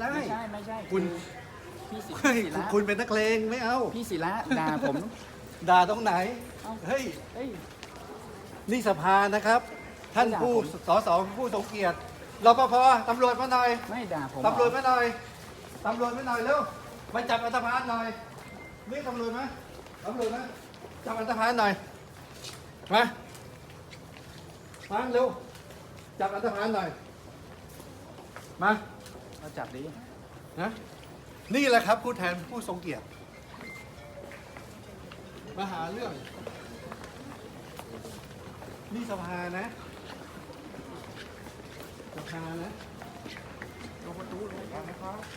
ได้ ไม่ใช่ไม่ใช่คุณ พี่ศิเฮ้ยศิระคุณเป็นนักเลงไม่เอา พี่ศิระด่าผมด่าตรงไหน เอ้าเฮ้ย เอ้ย นี่สภานะครับ ท่านด่าผู้ผม สสผู้ทรงเกียรติรปภตำรวจมาหน่อยไม่ด่าผมตำรวจเหอมาหน่อยตำรวจมาหน่อยเร็วมาจับอันธพาลหน่อยเรียกตำรวจไหมตำรวจไหมจับอันธพาลหน่อยมามาเร็วจับอันธพาลหน่อยมา เราจับดินะนี่แหละครับผู้แทนผู้ทรงเกียรติมาหาเรื่อง นี่สภานะสภานะ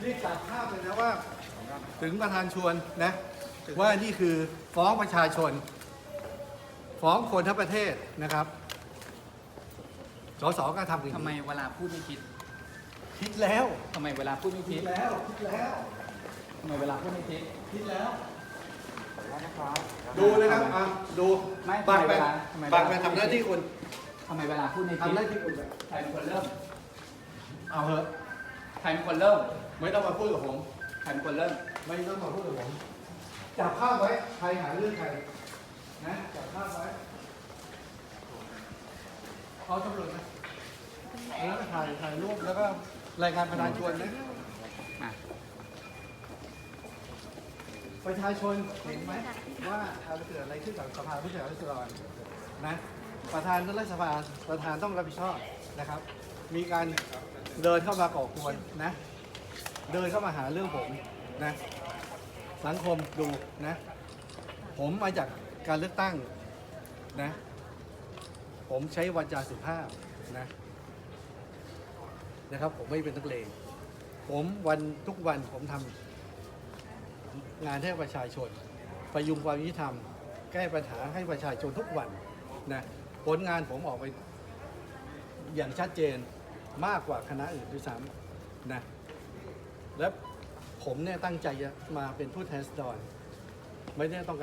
นี่ตัดภาพเลยนะว่า ถึงประธานชวนนะ ว่านี่คือฟ้องประชาชน ฟ้องคนทั้งประเทศนะครับสสก็ทำอย่างทำไมนี้เวลาพูดไม่คิด คิดแล้วทำไมเวลาพูดไม่คิคิดดแล้วคิดแล้ว ทำไมเวลาพูดไม่คิด คิดแล้วนะครับดูนะครับอะดูไม่บังไปทำไมเวลาทำไมเวลาบังไปทำหน้าที่คุณทำไมเวลาพูดไม่คิดทำหน้าที่คุณใครเป็นคนเริ่มเอาเถอะใครเป็นคนเริ่มไม่ต้องมาพูดกับผม ใครเป็นคนเริ่ม ไม่ต้องมาพูดกับผมจับภาพไว้ใครหาเรื่องใครนะจับภาพไว้เอาตำรวจนะ แล้วก็ถ่ายถ่ายรูปแล้วก็รายงานประธานชวนนะอะประชาชนเห็นไหมว่าการเกิดอะไรขึ้นกับสภาผู้แทนราษฎรนะประธานรัฐสภาประธานต้องรับผิดชอบนะครับ มีการเดินเข้ามาก่อกวนนะ เดินเข้ามาหาเรื่องผมนะสังคมดูนะ ผมมาจากการเลือกตั้งนะ ผมใช้วาจาสุภาพนะ นะครับ ผมไม่เป็นนักเลงผมวันทุกวันผมทำงานให้ประชาชนประยุงความยุติธรรม แก้ปัญหาให้ประชาชนทุกวันนะผลงานผมออกไปอย่างชัดเจนมากกว่าคณะอื่นด้วยซ้ำนะและผมเนี่ยตั้งใจจะมาเป็นผู้แทนราษฎรไม่ได้ต้องการ